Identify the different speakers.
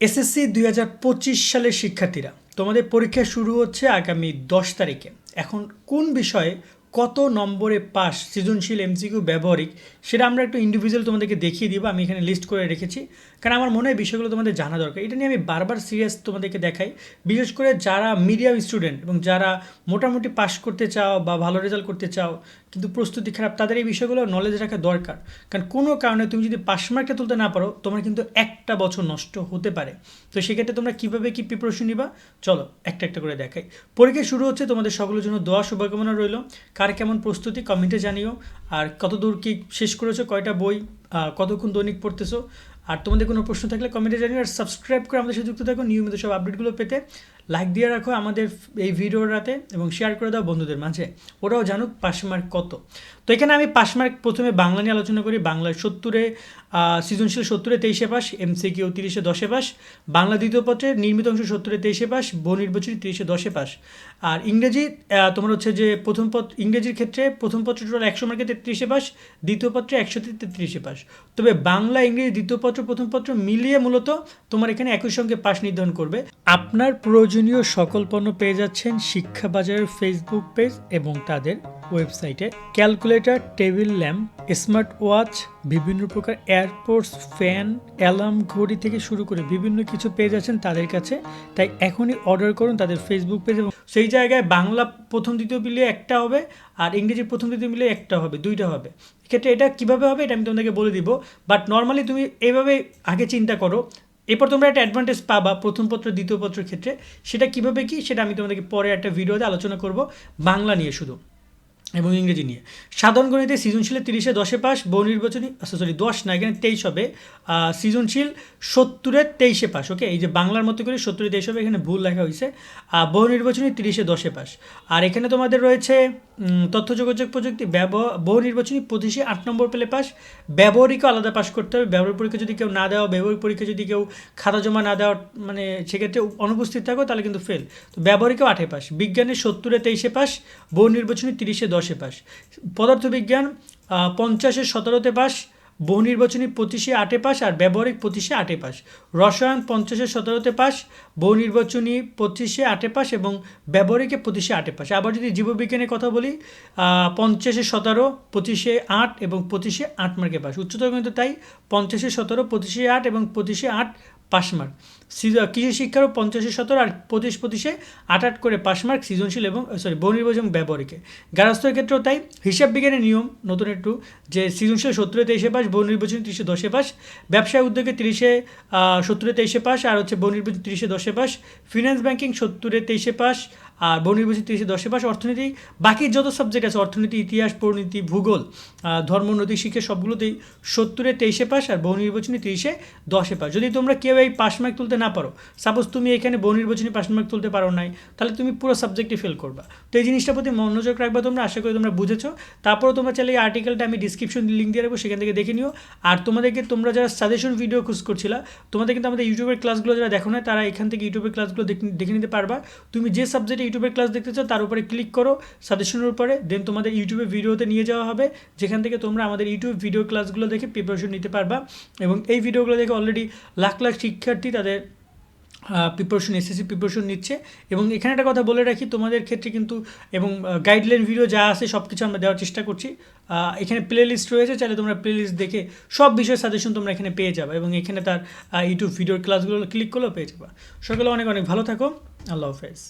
Speaker 1: SSC দুই হাজার পঁচিশ সালের শিক্ষার্থীরা, তোমাদের পরীক্ষা শুরু হচ্ছে আগামী দশ তারিখে। এখন কোন বিষয়ে কত নম্বরে পাস সৃজনশীল এমসিকিউ ব্যবহারিক সেটা আমরা একটু ইন্ডিভিজুয়াল তোমাদেরকে দেখিয়ে দিব, আমি এখানে লিস্ট করে রেখেছি। কারণ আমার মনে হয় বিষয়গুলো তোমাদের জানা দরকার। এটা নিয়ে আমি বারবার সিরিয়াস তোমাদেরকে দেখাই। বিশেষ করে যারা মিডিয়াম স্টুডেন্ট এবং যারা মোটামুটি পাস করতে চাও বা ভালো রেজাল্ট করতে চাও, কিন্তু প্রস্তুতি খারাপ, তাদের এই বিষয়গুলো নলেজ রাখা দরকার। কারণ কোনো কারণে তুমি যদি পাস মার্কটা তুলতে না পারো, তোমার কিন্তু একটা বছর নষ্ট হতে পারে। তো সেক্ষেত্রে তোমরা কীভাবে কী প্রিপারেশন নিবা? চলো একটা একটা করে দেখাই। পরীক্ষা শুরু হচ্ছে তোমাদের সকলের জন্য দোয়া, শুভকামনা রইল। কার কেমন প্রস্তুতি কমেন্টে জানিও। আর কত দূর কী শেষ করেছ, কয়টা বই কতক্ষণ দৈনিক পড়তেছো? আর তোমাদের কোনো প্রশ্ন থাকলে কমেন্টে জানিও আর সাবস্ক্রাইব করে আমাদের সাথে যুক্ত থাকো, নিয়মিত সব আপডেটগুলো পেতে। লাইক দিয়ে রাখো আমাদের এই ভিডিওর রাতে এবং শেয়ার করে দাও বন্ধুদের মাঝে। ওরাও জানুক পাস মার্ক কত। তো এখানে আমি পাস মার্ক প্রথমে বাংলা নিয়ে আলোচনা করি। বাংলার সত্তরে সৃজনশীল সত্তরে তেইশে পাস এমসিকিউ তিরিশে দশে পাস, বাংলা দ্বিতীয় পত্রের নির্মিত অংশ সত্তরে তেইশে পাস বহু নির্বাচনী তিরিশে দশে পাস। আর ইংরেজি তোমার হচ্ছে যে প্রথম পত্র ইংরেজির ক্ষেত্রে প্রথম পত্র টোটাল একশো মার্কে তেত্রিশে পাস, দ্বিতীয় পত্রে একশো তেত্রিশে পাস। তবে বাংলা, ইংরেজি দ্বিতীয় পত্র, প্রথম পত্র মিলিয়ে মূলত তোমার এখানে একই সঙ্গে পাস নির্ধারণ করবে। আপনার প্রয়োজনীয় সকল পণ্য পেয়ে যাচ্ছেন শিক্ষা বাজারের ফেসবুক পেজ এবং তাদের ওয়েবসাইটে calculator table lamp smart watch বিভিন্ন প্রকার এয়ারপোর্টস ফ্যান অ্যালার্ম ঘড়ি থেকে শুরু করে বিভিন্ন কিছু পেয়ে যাচ্ছেন তাদের কাছে। তাই এখনই অর্ডার করুন তাদের ফেসবুক পেজ এবং সেই জায়গায় বাংলা প্রথম, দ্বিতীয় মিলিয়ে একটা হবে আর ইংরেজি প্রথম, দ্বিতীয় মিলিয়ে একটা হবে, দুইটা হবে। এক্ষেত্রে এটা কীভাবে হবে এটা আমি তোমাদেরকে বলে দিব। বাট নর্মালি তুমি এইভাবে আগে চিন্তা করো এরপর তোমরা একটা অ্যাডভান্টেজ পাবা প্রথম পত্র, দ্বিতীয় পত্রের ক্ষেত্রে। সেটা কীভাবে কি? সেটা আমি তোমাদেরকে পরে একটা ভিডিওতে আলোচনা করব। বাংলা নিয়ে শুধু। এবং ইংরেজি নিয়ে। সাধারণ গণিতে সৃজনশীলে তিরিশে দশে পাস বহু নির্বাচনী সরি দশ না এখানে তেইশ হবে। সৃজনশীল সত্তরের তেইশে পাস ওকে এই যে বাংলার মতো করে সত্তরে তেইশ হবে, এখানে ভুল লেখা হয়েছে। বহু নির্বাচনী তিরিশে দশে পাস আর এখানে তোমাদের রয়েছে তথ্য যোগাযোগ প্রযুক্তি ব্যবহার বহু নির্বাচনী পঁচিশে আট নম্বর পেলে পাস ব্যবহারিকও আলাদা পাস করতে হবে। ব্যবহারিক পরীক্ষা যদি কেউ না দেওয়া ব্যবহারিক পরীক্ষা যদি কেউ খাতা জমা না দেওয়া মানে সেক্ষেত্রে অনুপস্থিত থাকো, তাহলে কিন্তু ফেল তো ব্যবহারিকও আটে পাস বিজ্ঞানের সত্তরে তেইশে পাস বহু নির্বাচনী তিরিশে দশে পাস। পদার্থবিজ্ঞান পঞ্চাশে সতেরোতে পাস, বহু নির্বাচনী পঁচিশে আটে পাস আর ব্যবহারিক পঁচিশে আটে পাস। রসায়ন পঞ্চাশে সতেরোতে পাস, বহু নির্বাচনী পঁচিশে আটে পাস এবং ব্যবহারিকে পঁচিশে আটে পাস। আবার যদি জীববিজ্ঞানের কথা বলি পঞ্চাশে সতেরো, পঁচিশে আট এবং পঁচিশে আট মার্কে পাস। উচ্চতর কিন্তু তাই পঞ্চাশে সতেরো, পঁচিশে আট এবং পঁচিশে আট পাস মার্ক। কৃষি শিক্ষারও পঞ্চাশে সতেরো আর পঁচিশ পঁচিশে আট আট করে পাস মার্ক সৃজনশীল এবং সরি এবং ব্যবহারিকে। গার্হস্থ্যের ক্ষেত্রেও তাই হিসাব বিজ্ঞানের নিয়ম নতুন একটু যে সৃজনশীল সত্তরে তেইশে পাস বহু নির্বাচনী তিরিশে দশে পাস ব্যবসায় উদ্যোগে তিরিশে সত্তরে তেইশে পাস আর হচ্ছে বহু নির্বাচনী তিরিশে দশে পাস ফিন্যান্স ব্যাঙ্কিং সত্তরে তেইশে পাস আর বহু নির্বাচনী তিরিশে দশে পাস অর্থনীতি। বাকি যত সাবজেক্ট আছে অর্থনীতি ইতিহাস পরিণীতি ভূগোল আহ, ধর্ম নদী শিক্ষা সবগুলোতেই সত্তরে তেইশে পাস আর বহু নির্বাচনী তিরিশে দশে পাস যদি তোমরা কেউ এই পাস মার্ক তুলতে না পারো সাপোজ তুমি এখানে বহু নির্বাচনী পাস মার্ক তুলতে পারো নাই তাহলে তুমি পুরো সাবজেক্টে ফেল করবা। তো এই জিনিসটার প্রতি মনোযোগ রাখবা তোমরা আশা করি তোমরা বুঝেছ। তারপরে তোমরা চাইলে এই আর্টিকেলটা আমি ডিসক্রিপশন লিঙ্ক দিয়ে রাখব সেখান থেকে দেখে নিও। আর তোমাদেরকে তোমরা যারা সাজেশন ভিডিও খুঁজ করছিলা তোমাদের কিন্তু আমাদের ইউটিউবের ক্লাসগুলো যারা দেখো না তারা এখান থেকে ইউটিউবের ক্লাসগুলো দেখে নিতে পারবা। তুমি যে সাবজেক্টে ইউটিউবের ক্লাস দেখতে চাও, তার উপরে ক্লিক করো সাজেশনের উপরে দেন তোমাদের ইউটিউবে ভিডিওতে নিয়ে যাওয়া হবে, যেখান থেকে তোমরা আমাদের ইউটিউব ভিডিও ক্লাসগুলো দেখে প্রিপারেশন নিতে পারবা। এবং এই ভিডিওগুলো দেখে অলরেডি লাখ লাখ শিক্ষার্থী তাদের প্রিপারেশন এসএসসি প্রিপারেশন নিচ্ছে। এবং এখানে একটা কথা বলে রাখি, তোমাদের ক্ষেত্রে কিন্তু, এবং গাইডলাইন ভিডিও যা আছে সব কিছু আমরা দেওয়ার চেষ্টা করছি। এখানে প্লে লিস্ট রয়েছে, চাইলে তোমরা প্লে লিস্ট দেখে সব বিষয়ের সাজেশন তোমরা এখানে পেয়ে যাবে। এবং এখানে তার ইউটিউব ভিডিওর ক্লাসগুলো ক্লিক করলেও পেয়ে যাবে। সকলে অনেক অনেক ভালো থাকো। আল্লাহ হাফেজ।